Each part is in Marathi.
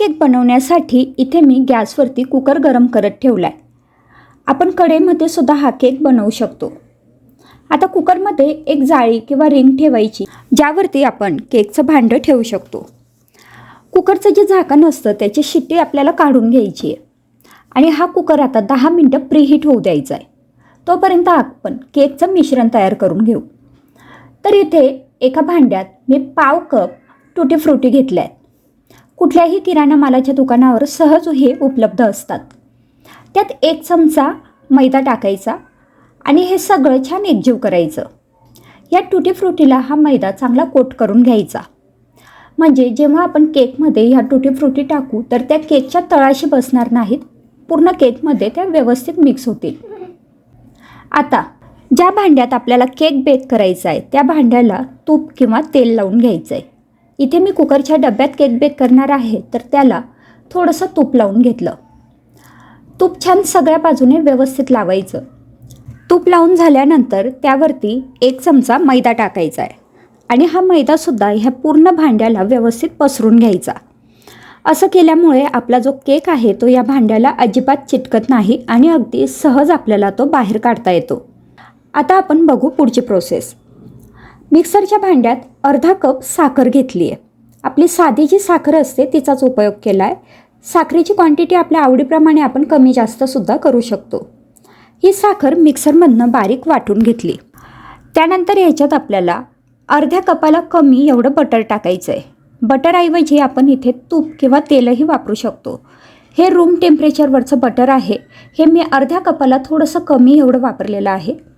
केक बनवण्यासाठी इथे मी गॅसवरती कुकर गरम करत ठेवला आहे आपण कडेमध्ये सुद्धा हा केक बनवू शकतो. आता कुकरमध्ये एक जाळी किंवा रिंग ठेवायची ज्यावरती आपण केकचं भांडं ठेवू शकतो. कुकरचं जे झाकण असतं त्याची शिट्टी आपल्याला काढून घ्यायची आहे. आणि हा कुकर आता दहा मिनटं प्रीहीट होऊ द्यायचा आहे. तोपर्यंत आपण केकचं मिश्रण तयार करून घेऊ. तर इथे एका भांड्यात मी पाव कप टुटी फ्रुटी घेतल्या आहेत कुठल्याही किराणा मालाच्या दुकानावर सहज हे उपलब्ध असतात. त्यात एक चमचा मैदा टाकायचा आणि हे सगळं छान एकजीव करायचं. या टुटी फ्रुटीला हा मैदा चांगला कोट करून घ्यायचा. म्हणजे जेव्हा आपण केकमध्ये ह्या टुटी फ्रुटी टाकू तर त्या केकच्या तळाशी बसणार नाहीत. पूर्ण केकमध्ये त्या व्यवस्थित मिक्स होतील. आता ज्या भांड्यात आपल्याला केक बेक करायचा आहे त्या भांड्याला तूप किंवा तेल लावून घ्यायचं आहे इथे मी कुकरच्या डब्यात केक बेक करणार आहे. तर त्याला थोडंसं तूप लावून घेतलं. तूप छान सगळ्या बाजूने व्यवस्थित लावायचं. तूप लावून झाल्यानंतर त्यावरती एक चमचा मैदा टाकायचा आहे. आणि हा मैदासुद्धा ह्या पूर्ण भांड्याला व्यवस्थित पसरून घ्यायचा. असं केल्यामुळे आपला जो केक आहे तो या भांड्याला अजिबात चिटकत नाही आणि अगदी सहज आपल्याला तो बाहेर काढता येतो. आता आपण बघू पुढची प्रोसेस मिक्सरच्या भांड्यात अर्धा कप साखर घेतली आहे. आपली साधी जी साखर असते तिचाच उपयोग केला आहे साखरेची क्वांटिटी आपल्या आवडीप्रमाणे आपण कमी जास्तसुद्धा करू शकतो. ही साखर मिक्सरमधनं बारीक वाटून घेतली. त्यानंतर ह्याच्यात आपल्याला अर्ध्या कपाला कमी एवढं बटर टाकायचं आहे बटरऐवजी आपण इथे तूप किंवा तेलही वापरू शकतो. हे रूम टेम्परेचरवरचं बटर आहे. हे मी अर्ध्या कपाला थोडंसं कमी एवढं वापरलेलं आहे.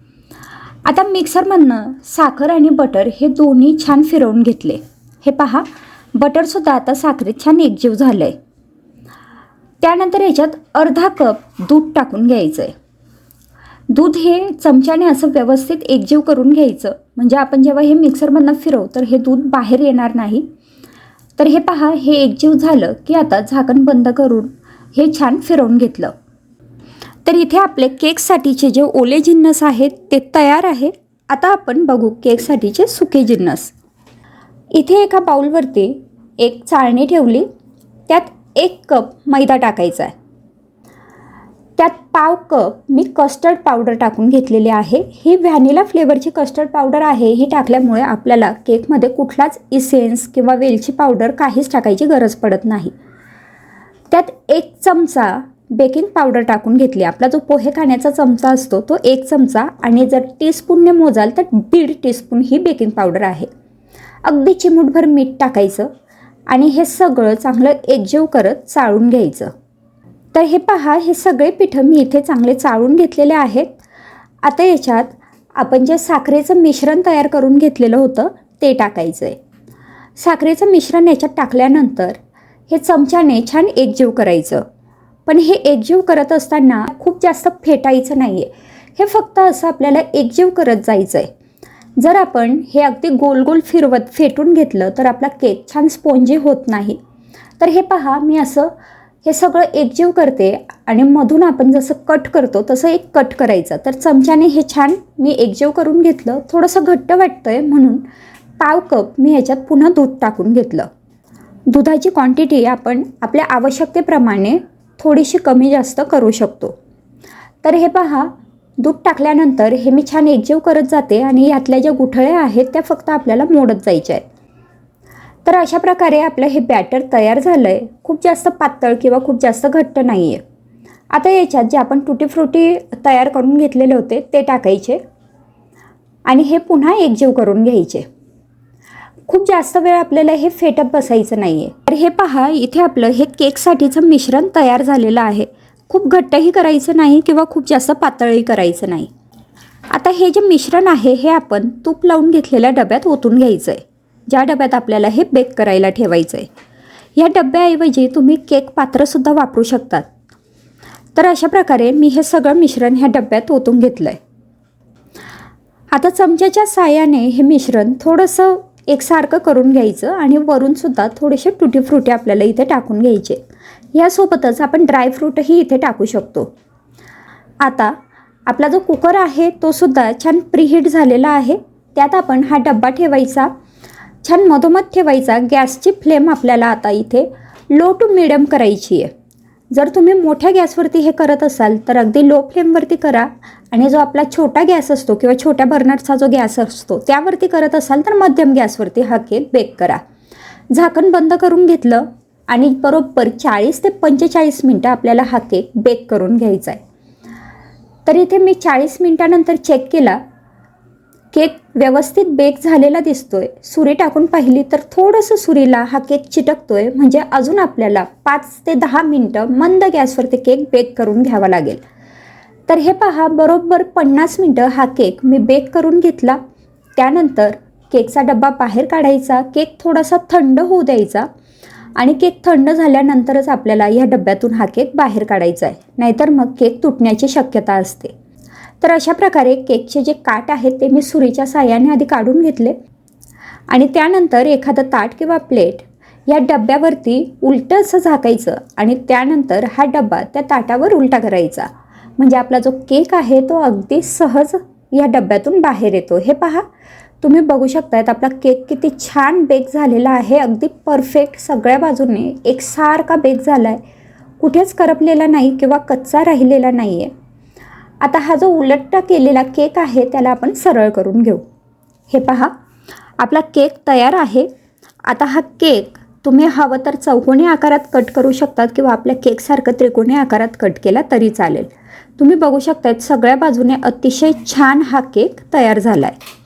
आता मिक्सरमधनं साखर आणि बटर हे दोन्ही छान फिरवून घेतले. हे पहा बटरसुद्धा आता साखरेत छान एकजीव झालं आहे त्यानंतर ह्याच्यात अर्धा कप दूध टाकून घ्यायचं आहे दूध हे चमच्याने असं व्यवस्थित एकजीव करून घ्यायचं. म्हणजे आपण जेव्हा हे मिक्सरमधनं फिरवू तर हे दूध बाहेर येणार नाही. तर हे पहा हे एकजीव झालं की आता झाकण बंद करून हे छान फिरवून घेतलं. तर इथे आपले केकसाठीचे जे ओले जिन्नस आहेत ते तयार आहे. आता आपण बघू केकसाठीचे सुके जिन्नस. इथे एका बाउलवरती एक चाळणी ठेवली. त्यात एक कप मैदा टाकायचा आहे. त्यात पाव कप मी कस्टर्ड पावडर टाकून घेतलेली आहे. ही व्हॅनिला फ्लेवरची कस्टर्ड पावडर आहे. ही टाकल्यामुळे आपल्याला केकमध्ये कुठलाच इसेन्स किंवा वेलची पावडर काहीच टाकायची गरज पडत नाही. त्यात एक चमचा बेकिंग पावडर टाकून घेतली. आपला जो पोहे खाण्याचा चमचा असतो तो एक चमचा आणि जर टीस्पूनने मोजाल तर दीड टीस्पून ही बेकिंग पावडर आहे. अगदी चिमूटभर मीठ टाकायचं आणि हे सगळं चांगलं एकजीव करत चाळून घ्यायचं. तर हे पहा हे सगळे पिठं मी इथे चांगले चाळून घेतलेले आहेत. आता याच्यात आपण जे साखरेचं मिश्रण तयार करून घेतलेलं होतं ते टाकायचं आहे साखरेचं मिश्रण याच्यात टाकल्यानंतर हे चमच्याने छान एकजीव करायचं. पण हे एकजीव करत असताना खूप जास्त फेटायचं नाही आहे हे फक्त असं आपल्याला एकजीव करत जायचं आहे जर आपण हे अगदी गोल गोल फिरवत फेटून घेतलं तर आपला केक छान स्पोंजी होत नाही. तर हे पहा मी असं हे सगळं एकजीव करते आणि मधून आपण जसं कट करतो तसं एक कट करायचं. तर चमच्याने हे छान मी एकजीव करून घेतलं. थोडंसं घट्ट वाटतं आहे म्हणून पाव कप मी ह्याच्यात पुन्हा दूध टाकून घेतलं. दुधाची क्वांटिटी आपण आपल्या आवश्यकतेप्रमाणे थोडीशी कमी जास्त करू शकतो. तर हे पहा दूध टाकल्यानंतर हे मी छान एकजीव करत जाते आणि यातल्या ज्या गुठळ्या आहेत त्या फक्त आपल्याला मोडत जायच्या आहेत. तर अशा प्रकारे आपलं हे बॅटर तयार झालं आहे खूप जास्त पातळ किंवा खूप जास्त घट्ट नाही आहे आता याच्यात जे आपण तुटी फ्रुटी तयार करून घेतलेले होते ते टाकायचे. आणि हे पुन्हा एकजीव करून घ्यायचे. खूप जास्त वेळ आपल्याला हे फेटत बसायचं नाही आहे तर हे पहा इथे आपलं हे केकसाठीचं मिश्रण तयार झालेलं आहे. खूप घट्टही करायचं नाही किंवा खूप जास्त पातळही करायचं नाही. आता हे जे मिश्रण आहे हे आपण तूप लावून घेतलेल्या डब्यात ओतून घ्यायचं आहे ज्या डब्यात आपल्याला हे बेक करायला ठेवायचं आहे या डब्याऐवजी तुम्ही केक पात्रसुद्धा वापरू शकतात. तर अशा प्रकारे मी हे सगळं मिश्रण ह्या डब्यात ओतून घेतलं आहे आता चमच्याच्या साह्याने हे मिश्रण थोडंसं एकसारखं करून घ्यायचं आणि वरूनसुद्धा थोडेसे तुटी फ्रुटी आपल्याला इथे टाकून घ्यायचे. ह्यासोबतच आपण ड्रायफ्रूटही इथे टाकू शकतो. आता आपला जो कुकर आहे तो सुद्धा छान प्रीहीट झालेला आहे. त्यात आपण हा डब्बा ठेवायचा. छान मधोमध ठेवायचा. गॅसची फ्लेम आपल्याला आता इथे लो टू मिडियम करायची आहे. जर तुम्ही मोठ्या गॅसवरती हे करत असाल तर अगदी लो फ्लेमवरती करा. आणि जो आपला छोटा गॅस असतो किंवा छोट्या बर्नरचा जो गॅस असतो त्यावरती करत असाल तर मध्यम गॅसवरती हा केक बेक करा. झाकण बंद करून घेतलं आणि बरोबर चाळीस ते पंचेचाळीस मिनटं आपल्याला हा केक बेक करून घ्यायचा आहे. तर इथे मी चाळीस मिनटानंतर चेक केला. केक व्यवस्थित बेक झालेला दिसतोय. सुरी टाकून पाहिली तर थोडंसं सुरीला हा केक चिटकतोय. म्हणजे अजून आपल्याला पाच ते दहा मिनटं मंद गॅसवरती केक बेक करून घ्यावा लागेल. तर हे पहा बरोबर पन्नास मिनटं हा केक मी बेक करून घेतला. त्यानंतर केकचा डब्बा बाहेर काढायचा केक थोडासा थंड होऊ द्यायचा आणि केक थंड झाल्यानंतरच आपल्याला या डब्यातून हा केक बाहेर काढायचा आहे. नाहीतर मग केक तुटण्याची शक्यता असते. तर अशा प्रकारे केकचे जे काट आहेत ते मी सुरीच्या साह्याने आधी काढून घेतले. आणि त्यानंतर एखादं ताट किंवा प्लेट या डब्यावरती उलटं असं झाकायचं आणि त्यानंतर हा डब्बा त्या ताटावर उलटा करायचा. म्हणजे आपला जो केक आहे तो अगदी सहज या डब्यातून बाहेर येतो. हे पहा तुम्ही बघू शकतायत आपला केक किती छान बेक झालेला आहे. अगदी परफेक्ट सगळ्या बाजूने एकसारखा बेक झाला आहे कुठेच करपलेला नाही किंवा कच्चा राहिलेला नाही आहे आता हा जो उलट्टा केलेला केक आहे त्याला आपण सरळ करून घेऊ. हे पहा आपला केक तयार आहे. आता हा केक तुम्ही हवं तर चौकोनी आकारात कट करू शकतात किंवा आपल्या केकसारखं त्रिकोणी आकारात कट केला तरी चालेल. तुम्ही बघू शकता सगळ्या बाजूने अतिशय छान हा केक तयार झाला आहे